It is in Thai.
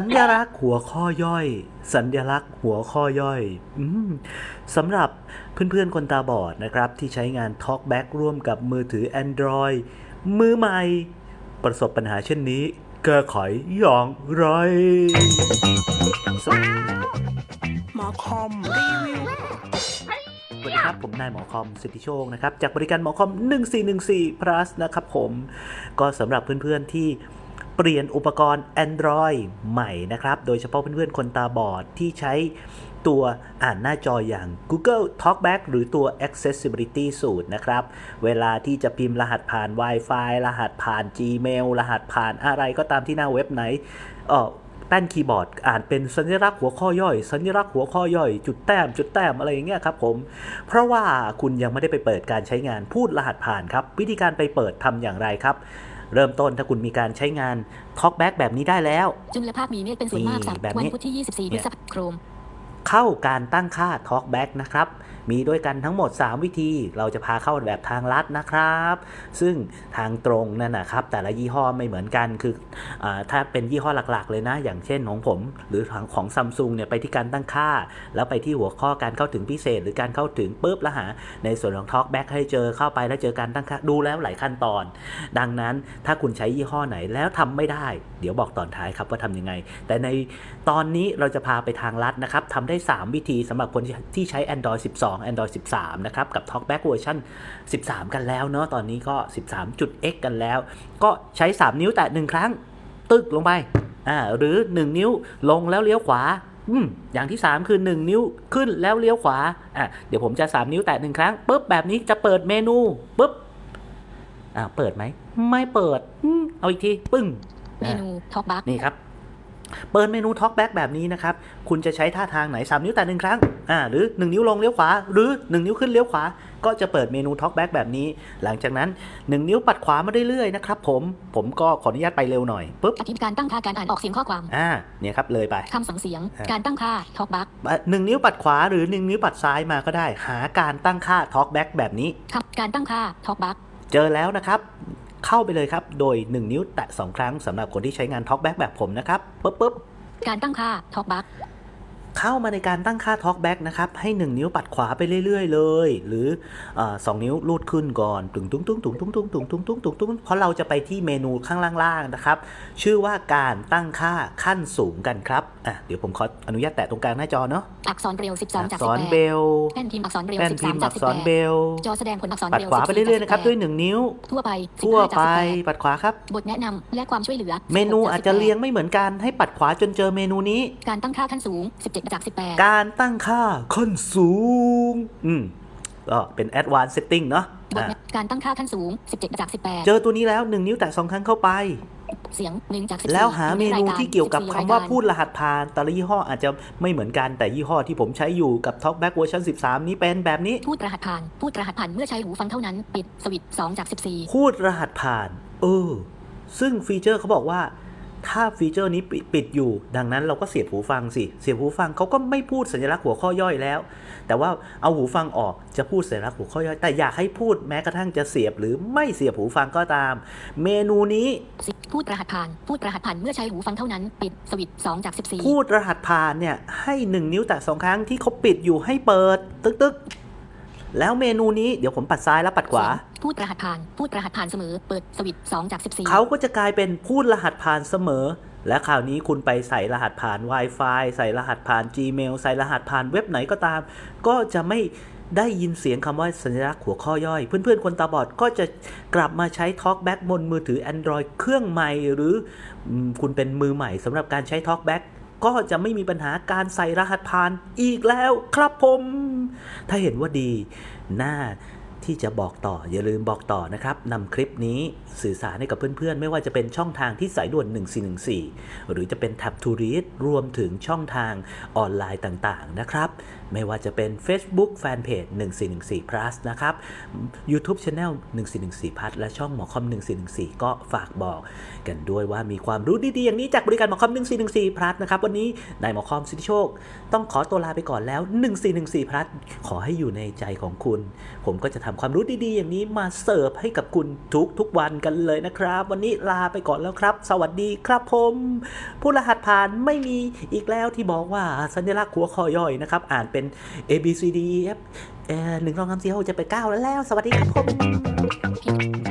สัญลักษณ์หัวข้อย่อย สัญลักษณ์หัวข้อย่อยอมสำหรับเพื่อนๆคนตาบอดนะครับ ที่ใช้งาน TalkBack ร่วมกับมือถือ Android มือใหม่ ประสบปัญหาเช่นนี้ แก้ไขอย่างไรสวัสดีหมอคอมรีวิวสวัสดีครับ ผมนายหมอคอมสิทธิโชคนะครับ จากบริการหมอคอม 1414 plus นะครับผม ก็สำหรับเพื่อนๆที่ เปลี่ยนอุปกรณ์ Android ใหม่นะครับ โดยเฉพาะเพื่อนๆ คนตาบอดที่ใช้ตัวอ่านหน้าจออย่าง Google Talkback หรือตัว Accessibility สูตรนะครับ เวลาที่จะพิมพ์รหัสผ่าน Wi-Fi รหัสผ่าน Gmail รหัสผ่านอะไรก็ตามที่หน้าเว็บไหนเออแป้นคีย์บอร์ดอ่านเป็นสัญลักษณ์หัวข้อย่อย สัญลักษณ์หัวข้อย่อย จุดแต้ม จุดแต้มอะไรอย่างเงี้ยครับผม เพราะว่าคุณยังไม่ได้ไปเปิดการใช้งานพูดรหัสผ่านครับ วิธีการไปเปิดทำอย่างไรครับ เริ่มต้นถ้าคุณมีการใช้งาน Talkback แบบนี้ได้แล้ว จุลภาคมีเมฆเป็นส่วนมากนี่สามแบบวันนี้พุธที่ 24พฤษภาคมโครมเข้าการตั้งค่า Talkback นะครับ มีด้วยกันทั้งหมด 3 วิธี เราจะพาเข้าแบบทางลัดนะครับ ซึ่งทางตรงนั่นนะครับ แต่ละยี่ห้อไม่เหมือนกันคืออถ้าเป็นยี่ห้อหลักๆ เลยนะ อย่างเช่นของผม หรือของของซัมซุงเนี่ยไปที่การตั้งค่า แล้วไปที่หัวข้อการเข้าถึงพิเศษ หรือการเข้าถึงปุ๊บแล้วหา ในส่วนของ Talkback ให้เจอเข้าไปแล้วเจอการตั้งค่าดูแล้วหลายขั้นตอน ดังนั้นถ้าคุณใช้ยี่ห้อไหนแล้วทำไม่ได้ เดี๋ยวบอกตอนท้ายครับว่าทำยังไง แต่ในตอนนี้เราจะพาไปทางลัดนะครับทำได้ 3 วิธีสำหรับคนที่ใช้ Android 12 Android 13 นะครับ กับ TalkBack เวอร์ชัน13 กันแล้วเนาะ ตอนนี้ก็ 13.x กันแล้ว ก็ใช้ 3 นิ้วแตะ1ครั้ง ตึกลงไป อ่า หรือ 1 นิ้วลงแล้วเลี้ยวขวาอืมอย่างที่ 3 คือ 1 นิ้วขึ้นแล้วเลี้ยวขวา อะ เดี๋ยวผมจะ 3 นิ้วแตะ1ครั้งปุ๊บแบบนี้จะเปิดเมนูปุ๊บ อ่าเปิดไหม ไม่เปิดอืมเอาอีกที ปึ้ง เมนูท็อกบัคนี่ครับ เปิดเมนู Talkback แบบนี้นะครับ คุณจะใช้ท่าทางไหน 3 นิ้วแต่หนึ่งครั้ง อ่า หรือ 1 นิ้วลงเลี้ยวขวา หรือ 1 นิ้วขึ้นเลี้ยวขวา ก็จะเปิดเมนู Talkback แบบนี้ หลังจากนั้น 1 นิ้วปัดขวามาเรื่อยๆนะครับผม ผมก็ขออนุญาตไปเร็วหน่อยปุ๊บอธิบการตั้งค่าการอ่านออกเสียงข้อความ อ่า เนี่ยครับเลยไปคำสั่งเสียงอ่าการตั้งค่าท็อกบัคหนึ่งนิ้วปัดขวาหรือ 1 นิ้วปัดซ้ายมาก็ได้ หาการตั้งค่า Talkback แบบนี้คำการตั้งค่าท็อกบัคเจอแล้วนะครับ เข้าไปเลยครับ โดย 1 นิ้วแตะ2 ครั้งสำหรับคนที่ใช้งาน Talkback แบบผมนะครับปุ๊บปุ๊บการตั้งค่าท็อกบัค เข้ามาในการตั้งค่า Talkback นะครับ ให้ 1 นิ้วปัดขวาไปเรื่อย ๆ เลย หรือออสองนิ้วลูดขึ้นก่อนตุ้งตุ้งตุ้งตุ้งตุ้งตุ้งตุ้งตุ้งตุ้งตุ้งตุ้งเพราะเราจะไปที่เมนูข้างล่างๆนะครับ ชื่อว่าการตั้งค่าขั้นสูงกันครับอะเดี๋ยวผมขออนุญาตแตะตรงกลางหน้าจอเนาะอักษรเบรล12จากอักษรเบลแป้นพิมพ์อักษรเบลแป้นพิมพ์13จาอักกษรเบลจอแสดงผลอักษรปัดเบรลขวาไปเรื่อยๆนะครับด้วย1นิ้ว ทั่วไปทั่วไปปัดขวาครับบทแนะนำและความช่วยเหลือ เมนูอาจจะเรียงไม่เหมือนกันให้ปัดขวาจนเจอเมนูนี้ การตั้งค่าขั้นสูง 17จาก18 การตั้งค่าขั้นสูง อืม ก็เป็น advanced setting เนาะบทอะแนะการตั้งค่าขั้นสูง 17จาก18 เจอตัวนี้แล้ว 1 นิ้วแตะสองครั้งเข้าไป เสียง1จาก14แล้วหาเมนูอยู่ในรายที่เกี่ยวกับ14คำว่ารยกรพูดรหัสผ่านแต่ละยี่ห้ออาจจะไม่เหมือนกันแต่ยี่ห้อที่ผมใช้อยู่กับ Talkback เวอร์ชัน13 นี้เป็นแบบนี้ พูดรหัสผ่าน พูดรหัสผ่านเมื่อใช้หูฟังเท่านั้น ปิดสวิตช์2จาก 14 พูดรหัสผ่าน เออ ซึ่งฟีเจอร์เขาบอกว่า ถ้าฟีเจอร์นี้ปิดปิดอยู่ ดังนั้นเราก็เสียบหูฟังสิ เสียบหูฟังเขาก็ไม่พูดสัญลักษณ์หัวข้อย่อยแล้ว แต่ว่าเอาหูฟังออกจะพูดสัญลักษณ์หัวข้อย่อย แต่อยากให้พูดแม้กระทั่งจะเสียบหรือไม่เสียบหูฟังก็ตาม เมนูนี้10พูดรหัสผ่าน พูดรหัสผ่านเมื่อใช้หูฟังเท่านั้น ปิดสวิตช์2จาก14พูดรหัสผ่านเนี่ยให้1นิ้วแตะสองครั้งที่เขาปิดอยู่ให้เปิด ตึกตึกแล้วเมนูนี้เดี๋ยวผมปัดซ้ายแล้วปัดขวาพูดรหัสผ่านพูดรหัสผ่านเสมอ เปิดสวิตช์2จาก14เขาก็จะกลายเป็นพูดรหัสผ่านเสมอ และคราวนี้คุณไปใส่รหัสผ่าน Wi-Fi ใส่รหัสผ่าน Gmail ใส่รหัสผ่านเว็บไหนก็ตาม ก็จะไม่ได้ยินเสียงคำว่าสัญลักษณ์หัวข้อย่อย เพื่อนๆ คนตาบอดก็จะกลับมาใช้ Talkback บนมือถือ Android เครื่องใหม่ หรือคุณเป็นมือใหม่สำหรับการใช้ Talkback ก็จะไม่มีปัญหาการใส่รหัสผ่านอีกแล้วครับผม ถ้าเห็นว่าดี น่า ที่จะบอกต่ออย่าลืมบอกต่อนะครับนำคลิปนี้สื่อสารให้กับเพื่อนๆ ไม่ว่าจะเป็นช่องทางที่สายด่วน 1414 หรือจะเป็น Tab to Read รวมถึงช่องทางออนไลน์ต่างๆนะครับไม่ว่าจะเป็น Facebook Fanpage 1414 plus นะครับ YouTube Channel 1414 plus และช่องหมอคอม 1414 ก็ฝากบอกกันด้วยว่ามีความรู้ดีๆ อย่างนี้จากบริการหมอคอม 1414 plus นะครับ วันนี้นายหมอคอมสิทธิโชค ต้องขอตัวลาไปก่อนแล้ว 1414 plus ขอให้อยู่ในใจของคุณ ผมก็จะทำความรู้ดีๆ อย่างนี้มาเสิร์ฟให้กับคุณทุกทุกวันกันเลยนะครับ วันนี้ลาไปก่อนแล้วครับ สวัสดีครับผม ผู้รหัสผ่านไม่มีอีกแล้วที่บอกว่าสัญลักษณ์หัวคอย่อยนะครับ อ่านเป็น A B C D E F เอหนึ่งสองสามสี่หกเจะไปเก้าแล้วแล้ว สวัสดีครับผม